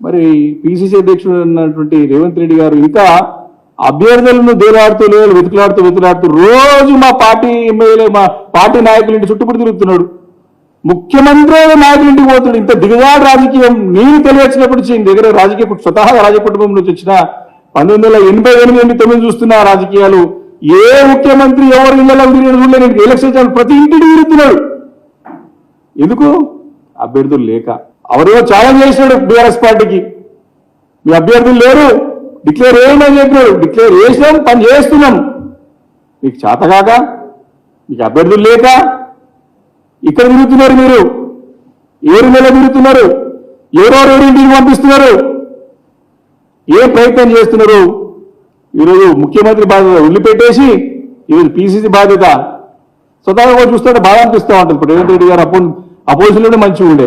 మరి పిసిసి అధ్యక్షుడు అన్నటువంటి రేవంత్ రెడ్డి గారు ఇంకా అభ్యర్థులను దేలాడుతూ లేదు వెతుకులాడుతూ వెతుకులాడుతూ రోజు మా పార్టీ ఎమ్మెల్యే మా పార్టీ నాయకుల ఇంటి చుట్టుపడి తిరుగుతున్నాడు. ముఖ్యమంత్రి నాయకుల ఇంటికి పోతున్నాడు. ఇంత దిగజాడు రాజకీయం నేను తెలియచ్చినప్పుడు నుంచి దగ్గర రాజకీయ స్వతహాగా రాజకీయ కుటుంబం నుంచి వచ్చిన పంతొమ్మిది వందల ఎనభై ఎనిమిది ఎనిమిది తొమ్మిది చూస్తున్న రాజకీయాలు ఏ ముఖ్యమంత్రి ఎవరు ఇళ్ళలో తిరిగిన ఎలక్షన్ ప్రతి ఇంటికి తిరుగుతున్నాడు. ఎందుకు? అభ్యర్థులు లేక. ఎవరో ఛాలెంజ్ చేసినాడు బీఆర్ఎస్ పార్టీకి. మీ అభ్యర్థులు లేరు. డిక్లేర్ చేయమని అని చెప్పాడు డిక్లేర్ చేసినాం పని చేస్తున్నాం. మీకు చేతగాక మీకు అభ్యర్థులు లేక ఇక్కడ తిరుగుతున్నారు మీరు. ఏరు నెల తిరుగుతున్నారు. ఎవరెవరు ఇంటికి పంపిస్తున్నారు. ఏ ప్రయత్నం చేస్తున్నారు? ఈరోజు ముఖ్యమంత్రి బాధ్యత వదిలిపెట్టేసి ఈరోజు పిసిసి బాధ్యత. స్వతహాగా చూస్తుంటే బాగా అనిపిస్తూ ఉంటుంది. ఇప్పుడు రేవంత్ రెడ్డి గారు అపో అపోజిషన్లోనే మంచిగా ఉండే.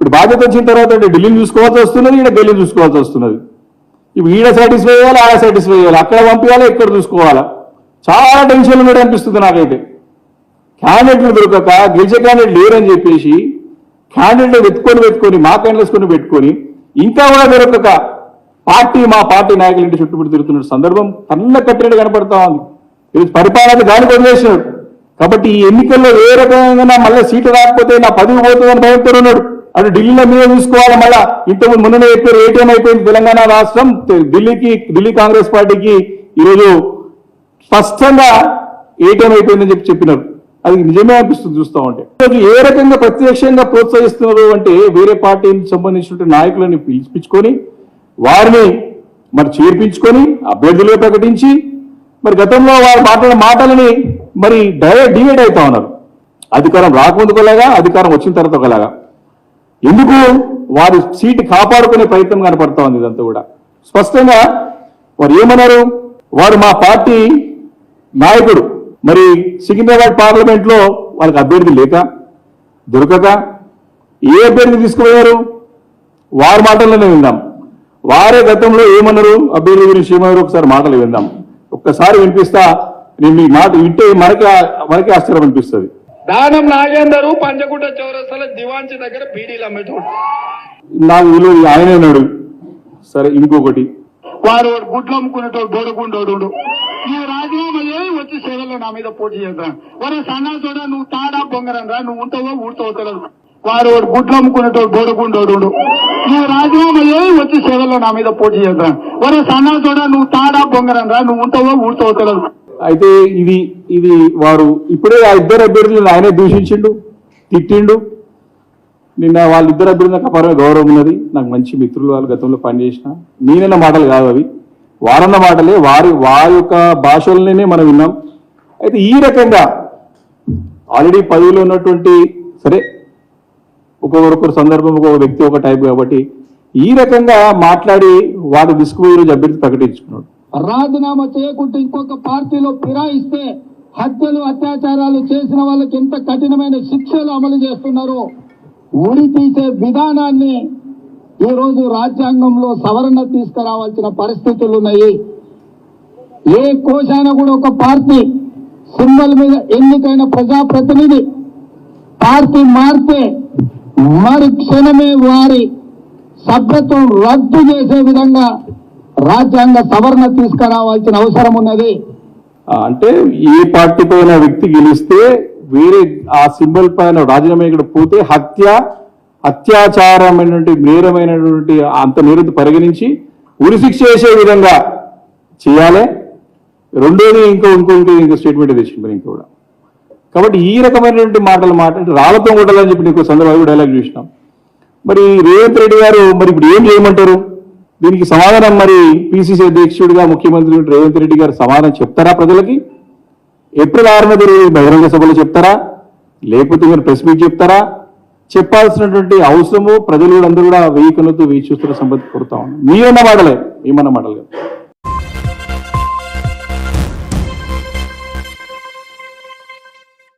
ఇప్పుడు బాధ్యత వచ్చిన తర్వాత అంటే ఢిల్లీని చూసుకోవాల్సి వస్తున్నది ఈడ ఢిల్లీని చూసుకోవాల్సి వస్తున్నది. ఇప్పుడు ఈడ సాటిస్ఫై చేయాలి ఆడ సాటిస్ఫై చేయాలి అక్కడ పంపించాలి ఇక్కడ చూసుకోవాలా? చాలా టెన్షన్ ఉన్నాడు అనిపిస్తుంది నాకైతే. క్యాండిడేట్లు దొరకక గెలిచే క్యాండిడేట్ లేరని చెప్పేసి క్యాండిడేట్ వెతుకొని వెతుకొని మా క్యాండిడేట్స్కొని పెట్టుకొని ఇంకా కూడా దొరకక పార్టీ మా పార్టీ నాయకుల ఇంటి చుట్టుముట్టు తిరుగుతున్న సందర్భం కళ్ళ కట్టినట్టు కనపడతా ఉంది. పరిపాలన గాలికి వదిలేసినాడు కాబట్టి ఈ ఎన్నికల్లో ఏ రకంగా మళ్ళీ సీటు రాకపోతే నా పదవి పోతుందని భయంతో ఉన్నాడు. అటు ఢిల్లీలో మీరే చూసుకోవాలి. మళ్ళా ఇంతకుముందు మొన్ననే చెప్పారు ఏటీఎం అయిపోయింది తెలంగాణ రాష్ట్రం. ఢిల్లీకి ఢిల్లీ కాంగ్రెస్ పార్టీకి ఈరోజు స్పష్టంగా ఏటీఎం అయిపోయిందని చెప్పి చెప్పినారు. అది నిజమే అనిపిస్తుంది చూస్తా ఉంటే. ఈరోజు ఏ రకంగా ప్రత్యక్షంగా ప్రోత్సహిస్తున్నారు అంటే వేరే పార్టీకి సంబంధించిన నాయకులని పిలిపించుకొని వారిని మరి చేర్పించుకొని అభ్యర్థులుగా ప్రకటించి మరి గతంలో వారు మాట్లాడిన మాటలని మరి డైరెక్ట్ డివైడ్ అవుతా ఉన్నారు. అధికారం రాకముందు ఒకలాగా అధికారం వచ్చిన తర్వాత ఒకలాగా. ఎందుకు? వారి సీటు కాపాడుకునే ప్రయత్నం కనపడతా ఉంది ఇదంతా కూడా. స్పష్టంగా వారు ఏమన్నారు? వారు మా పార్టీ నాయకుడు. మరి సికింద్రాబాద్ పార్లమెంట్లో వాళ్ళకి అభ్యర్థి లేక దొరకక ఏ అభ్యర్థి తీసుకుపోయారు? వారి మాటల్లోనే విందాం. వారే గతంలో ఏమన్నారు? అభ్యర్థి గురించి ఏమన్నారు? ఒకసారి మాటలు విందాం. ఒక్కసారి వినిపిస్తా నేను మీ మాట వింటే మనకి మనకి ఆశ్చర్యం అనిపిస్తుంది. దానం నాగేందరు పంచగుట్ట చౌరస్తల దివాంచి దగ్గర బీడీలు అమ్మేటోడు నాకు విలువ ఆయనే ఉన్నాడు. సరే ఇంకొకటి. వాడు వాడు గుడ్లు అమ్ముకునేటోడు బోడగుండోడు నువ్వు రాజీనామా చేయి వచ్చి సేవల్లో నా మీద పోటీ చేద్దాం? ఒరే సన్నా చూడ నువ్వు తాడా బొంగరం రా నువ్వు ఉంటావో ఊడతావో తెలియదు. వాడు వాడు గుడ్లు అమ్ముకునేటోడు బోడగుండోడు నువ్వు రాజీనామా వచ్చి సేవల్లో నా మీద పోటీ చేద్దాం? ఒరే సన్నా చూడ నువ్వు తాడా బొంగరం రా నువ్వు ఉంటావో ఊడతావో తెలియదు. అయితే ఇది ఇది వారు ఇప్పుడే ఆ ఇద్దరు అభ్యర్థులను ఆయనే దూషించిండు తిట్టిండు. నిన్న వాళ్ళిద్దరు అభ్యర్థులకు అపారమైన గౌరవం ఉన్నది. నాకు మంచి మిత్రులు వాళ్ళు గతంలో పనిచేసిన. నేనన్న మాటలు కాదు అవి. వారన్న మాటలే. వారి వారి యొక్క భాషలనే మనం విన్నాం. అయితే ఈ రకంగా ఆల్రెడీ పదవిలో ఉన్నటువంటి సరే ఒక్కొక్కరు సందర్భం ఒక్కొక్క వ్యక్తి ఒక టైప్ కాబట్టి ఈ రకంగా మాట్లాడి వాడు తీసుకుపోయి ఈరోజు అభ్యర్థి ప్రకటించుకున్నాడు. రాజీనామా చేయకుంటే ఇంకొక పార్టీలో ఫిరాయిస్తే హత్యలు అత్యాచారాలు చేసిన వాళ్ళకి ఎంత కఠినమైన శిక్షలు అమలు చేస్తున్నారు? ఉరి తీసే విధానాన్ని ఈ రోజు రాజ్యాంగంలో సవరణ తీసుకురావాల్సిన పరిస్థితులు ఉన్నాయి. ఏ కోశాన కూడా ఒక పార్టీ సింబల్ మీద ఎన్నికైన ప్రజాప్రతినిధి పార్టీ మారితే మరి క్షణమే వారి సభ్యత్వం రద్దు చేసే విధంగా రాజ్యాంగ సవరణ తీసుకురావాల్సిన అవసరం ఉన్నది. అంటే ఏ పార్టీ పైన వ్యక్తి గెలిస్తే వేరే ఆ సింబల్ పైన రాజీనామా ఇక్కడ పోతే హత్య అత్యాచారమైనటువంటి నేరమైనటువంటి అంత నేరత పరిగణించి ఉరిశిక్ష చేసే విధంగా చేయాలి. రెండోది ఇంకో ఇంకో ఇంకో ఇంకో స్టేట్మెంట్ తెచ్చింది మరి ఇంకో కాబట్టి ఈ రకమైనటువంటి మాటలు మాట్లాడి రాళ్ళతో కొట్టాలని చెప్పి నీకు సందర్భంగా డైలాగ్ చూసినాం. మరి రేవంత్ రెడ్డి గారు మరి ఇప్పుడు ఏం చేయమంటారు? దీనికి సమాధానం మరి పిసిసి అధ్యక్షుడిగా ముఖ్యమంత్రి రేవంత్ రెడ్డి గారు సమాధానం చెప్తారా ప్రజలకి? ఏప్రిల్ ఆరున జరిగే బహిరంగ సభలో చెప్తారా? లేకపోతే మీరు ప్రెస్ మీట్ చెప్తారా? చెప్పాల్సినటువంటి అవసరము ప్రజలు కూడా అందరూ కూడా వెయ్యి కనులతో వేచి చూస్తున్న సంపత్తి కోరుతా ఉన్నాం. మీరన్న మాటలే ఏమన్న మాటలు.